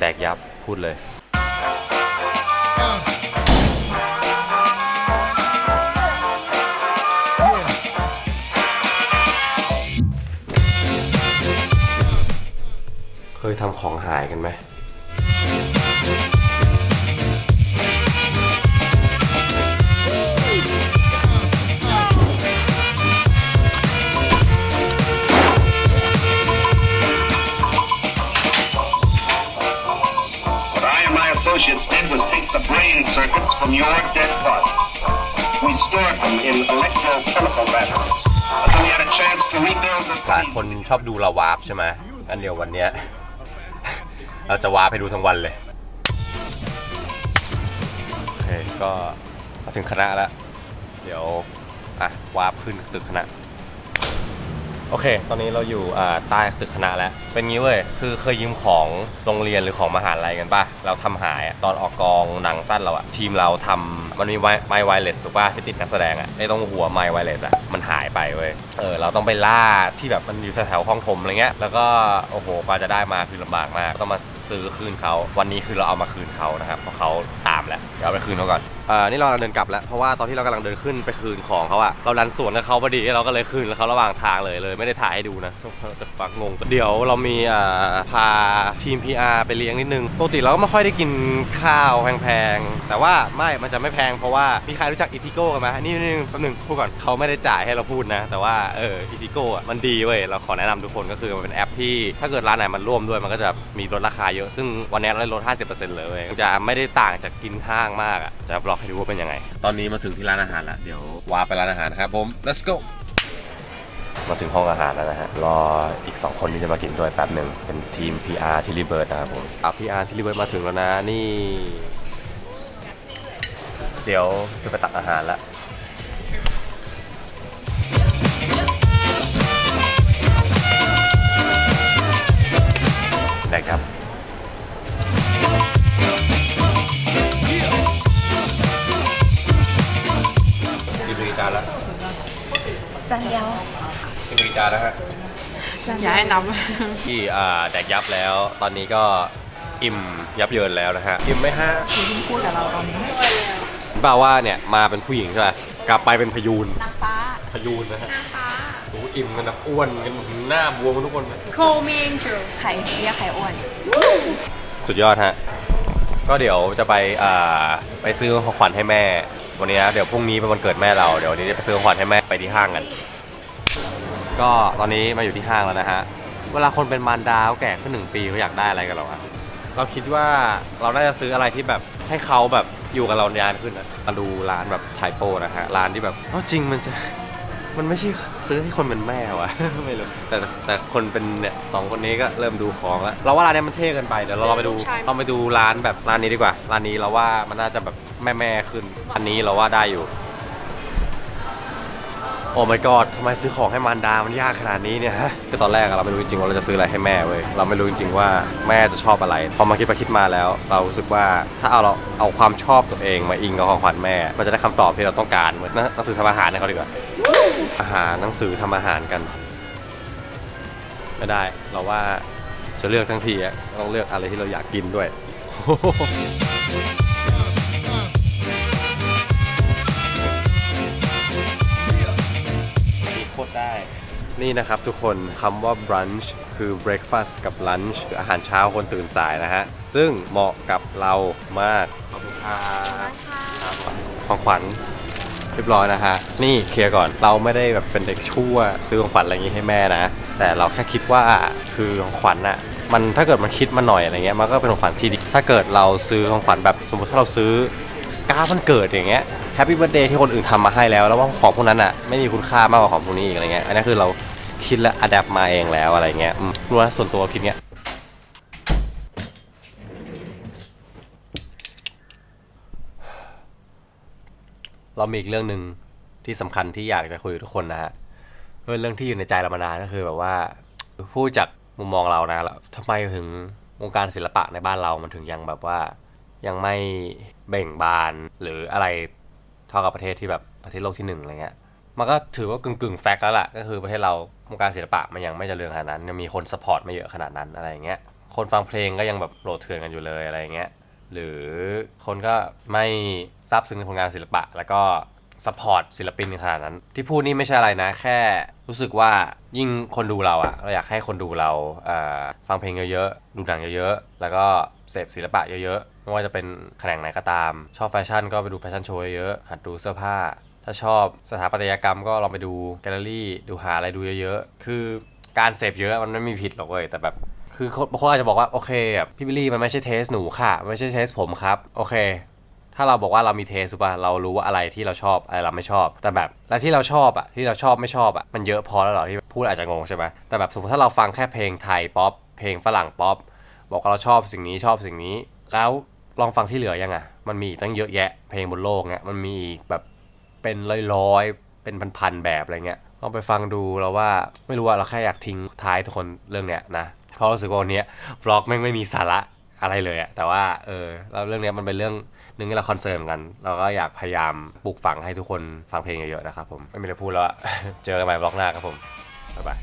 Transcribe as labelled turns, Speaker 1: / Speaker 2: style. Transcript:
Speaker 1: แดกยับพูดเลย เคยทำของหายกันไหม
Speaker 2: from your dead body. We stored them in electrochemical batteries. And then we had a chance to rebuild the
Speaker 1: หลายคนชอบดูเราวาร์ปใช่ไหมอันเดียววันเนี้ย เราจะวาร์ปให้ดูทั้งวันเลย โอเค ก็มาถึงคณะแล้ว เดี๋ยว อะ วาร์ปขึ้นตึกคณะ โอเค ตอนนี้เราอยู่อ่าใต้ตึกคณะแล้ว เป็นงี้เว้ย คือเคยยืมของโรงเรียนหรือของมหาลัยกันป่ะ เราทำหายอะตอนออกกองหนังสั้นเราอะทีมเราทำ มันมีไมค์ไวเลสถูกป่ะที่ติดนักแสดงอะไอ้ตรงหัวไมค์ไวเลสอะมันหายไปเว้ยเออเราต้องไปล่าที่แบบมันอยู่แถวๆคลองถมอะไรเงี้ยแล้วก็โอ้โหกว่าจะได้มาคือลำบากมากต้องมาซื้อคืนเขาวันนี้คือเราเอามาคืนเขานะครับเพราะเขาตามแล้วเดี๋ยวเอาไปคืนเขาก่อนเอ่านี่เรากำลังเดินกลับแล้วเพราะว่าตอนที่เรากำลังเดินขึ้นไปคืนของเขาอะเราดันสวนกับเขาพอดีเราก็เลยคืนแล้วเขาระหว่างทางเลยเลย ไม่ได้ถ่ายให้ดูนะจะฟักงงเดี๋ยวเรามีอ่าพาทีม PR ไปเลี้ยงนิดนึงปกติเราก็ไม่ค่อยได้กินข้าวแพงๆแต่ว่าไม่มันจะไม่แพงเพราะว่ามีใครรู้จักอิติโก้กันไหมนี่นี่แป๊บหนึงพูดก่อนเขาไม่ได้จ่ายให้เราพูดนะ แต่ว่าเอออิติโก้อะมันดีเว้ยเราขอแนะนำทุกคนก็คือมันเป็นแอปที่ถ้าเกิดร้านไหนมันร่วมด้วยมันก็จะมีลดราคาเยอะซึ่งวันนี้เราได้ลด 50%เลยเว้ยจะไม่ได้ต่างจากกินห้างมากอะจะบล็อกให้ดูว่าเป็นยังไง ตอนนี้มาถึงที่ร้านอาหารแล้วเดี๋ยววาไปร้านอาหารนะครับผม let's go มาถึงห้องอาหารแล้วนะฮะ รออีก 2 คนที่จะมากินด้วยแป๊บหนึ่งเป็นทีม PR ที่รีเบิร์ดนะครับผมอะ PR ที่รีเบิร์ดมาถึงแล้วนะ นี่ เดี๋ยวจะไปตักอาหารแล้วได้ครับกินมีจานแล้ว
Speaker 3: จานเดียว
Speaker 1: กินมีจานแล้วฮะ
Speaker 4: อย่าให้นับ
Speaker 1: ที่อ่าแดกยับแล้ว ตอนนี้ก็อิ่มยับเยินแล้วนะฮะ อิ่มไหมฮะ
Speaker 4: คุณพูดกับเราตอนนี้
Speaker 1: เปล่าว่าเนี่ยมาเป็นผู้หญิงใช่ไหมกลับไปเป็นพยูน
Speaker 4: นางฟ้า
Speaker 1: พยูนนะฮะโอ้โหอิ่มกันแบบอ้วนกันหน้าบวมกันทุกคนนะ
Speaker 4: โคเมงจู
Speaker 3: ไข่เรียกไข่อ้วน
Speaker 1: สุดยอดฮะก็เดี๋ยวจะไปอ่าไปซื้อของขวัญให้แม่ วันนี้นะเดี๋ยวพรุ่งนี้เป็นวันเกิดแม่เราเดี๋ยววันนี้จะไปซื้อของขวัญให้แม่ไปที่ห้างกัน ก็ตอนนี้มาอยู่ที่ห้างแล้วนะฮะเวลาคนเป็นมารดาเขาแก่ขึ้นหนึ่งปีเขาอยากได้อะไรกันหรอวะเราคิดว่าเราน่าจะซื้ออะไรที่แบบให้เขาแบบ อยู่กับเรานานขึ้นนะมาดูร้านแบบไทโปนะฮะร้านที่แบบเอ้าจริงมันจะ มันไม่ใช่ซื้อให้คนเป็นแม่วะ ไม่รู้แต่แต่คนเป็นเนี่ยสองคนนี้ก็เริ่มดูของแล้วเราว่าร้านเนี้ยมันเท่เกินไปเดี๋ยวเราลองไปดูเราไปดูร้านแบบร้านนี้ดีกว่าร้านนี้เราว่ามันน่าจะแบบแม่แม่ๆขึ้น อันนี้เราว่าได้อยู่โอ้ my god ทำไมซื้อของให้มารดา มันยากขนาดนี้เนี่ยฮะคือตอนแรกอะเราไม่รู้จริงๆว่าเราจะซื้ออะไรให้แม่เว้ย เราไม่รู้จริงๆว่าแม่จะชอบอะไร พอมาคิดไปคิดมาแล้ว เรารู้สึกว่าถ้าเอาเราเอาความชอบตัวเองมาอิงกับของขวัญแม่ มันจะได้คำตอบที่เราต้องการเหมือนหนังสือทำอาหารให้เขาดีกว่า อาหารหนังสือทำอาหารกัน ไม่ได้ เราว่าจะเลือกทั้งทีอะต้องเลือกอะไรที่เราอยากกินด้วย ได้นี่นะครับทุกคนคำว่า brunch คือ breakfast กับ lunch คืออาหารเช้าคนตื่นสายนะฮะ ซึ่งเหมาะกับเรามาก ขอบคุณครับของขวัญเรียบร้อยนะฮะ นี่เคลียร์ก่อนเราไม่ได้แบบเป็นเด็กชั่วซื้อของขวัญอะไรอย่างงี้ให้แม่นะ แต่เราแค่คิดว่าคือของขวัญอะมันถ้าเกิดมันคิดมาหน่อยอะไรเงี้ยมันก็เป็นของขวัญที่ดีถ้าเกิดเราซื้อของขวัญแบบสมมติถ้าเราซื้อ การ์ดวันเกิดอย่างเงี้ยแฮปปี้ i r t h d a y ที่คนอื่นทำมาให้แล้ว แล้วว่าของพวกนั้นอะไม่มีคุณค่ามากกว่าของพวกนี้อีกอะไรเงี้ยอันนี้คือเราคิดและอัดแอปมาเองแล้วอะไรเงี้ยอืมรู้นะส่วนตัวคิดเงี้ยเรามีอีกเรื่องหนึ่งที่สำคัญที่อยากจะคุยกับทุกคนนะฮะเป็นเรื่องที่อยู่ในใจเรามานานก็คือแบบว่าพูดจากมุมมองเรานะแล้วทำไมถึงวงการศิลปะในบ้านเรามันถึงยังแบบว่า ยังไม่เบ่งบานหรืออะไรเท่ากับประเทศที่แบบประเทศโลกที่หนึ่งอะไรเงี้ยมันก็ถือว่ากึ่งกึ่งแฟกต์แล้วล่ะก็คือประเทศเราวงการศิลปะมันยังไม่เจริญขนาดนั้นยังมีคนสปอร์ตไม่เยอะขนาดนั้นอะไรเงี้ยคนฟังเพลงก็ยังแบบโหลดเถื่อนกันอยู่เลยอะไรเงี้ยหรือคนก็ไม่ซาบซึ้งในผลงานศิลปะ แล้วก็ สปอร์ตศิลปินขนาดนั้น ที่พูดนี่ไม่ใช่อะไรนะ แค่รู้สึกว่ายิ่งคนดูเราอะเราอยากให้คนดูเราเฟังเพลงเยอะๆ ดูหนังเยอะๆ แล้วก็เสพศิลปะเยอะๆ ไม่ว่าจะเป็นแขนงไหนก็ตาม ชอบแฟชั่นก็ไปดูแฟชั่นโชว์เยอะๆ หัดดูเสื้อผ้า ถ้าชอบสถาปัตยกรรมก็ลองไปดูแกลเลอรี่ ดูหาอะไรดูเยอะๆ คือการเสพเยอะมันไม่มีผิดหรอกเว้ย แต่แบบคือบางคนอาจจะบอกว่าโอเคแบบพี่บิลลี่มันไม่ใช่เทสหนูค่ะ ไม่ใช่เทสผมครับ โอเค ถ้าเราบอกว่าเรามีเทสถูกป่ะเรารู้ว่าอะไรที่เราชอบอะไรเราไม่ชอบ แต่แบบและที่เราชอบอะที่เราชอบไม่ชอบอะมันเยอะพอแล้วหรอที่พูดอาจจะงงใช่ไหมแต่แบบสมมติถ้าเราฟังแค่เพลงไทยป๊อปเพลงฝรั่งป๊อปบอกว่าเราชอบสิ่งนี้ชอบสิ่งนี้ แล้วลองฟังที่เหลือยังอะมันมีตั้งเยอะแยะเพลงบนโลกเนี้ยมันมีอีกแบบเป็นร้อยๆเป็นพันๆแบบอะไรเงี้ยลองไปฟังดูแล้วว่าไม่รู้ว่าเราแค่อยากทิ้งท้ายทุกคนเรื่องเนี้ยนะเพราะรู้สึกว่าวันเนี้ยวล็อกแม่งไม่มีสาระอะไรเลยอะแต่ว่าเออเรื่องเนี้ยมันเป็นเรื่อง หนึ่งที่เราคอนเซิร์นกัน เราก็อยากพยายามปลูกฝังให้ทุกคนฟังเพลงเยอะๆนะครับผม ไม่มีอะไรพูดแล้วอะเจอกันใหม่บล็อกหน้าครับผมบ๊ายบาย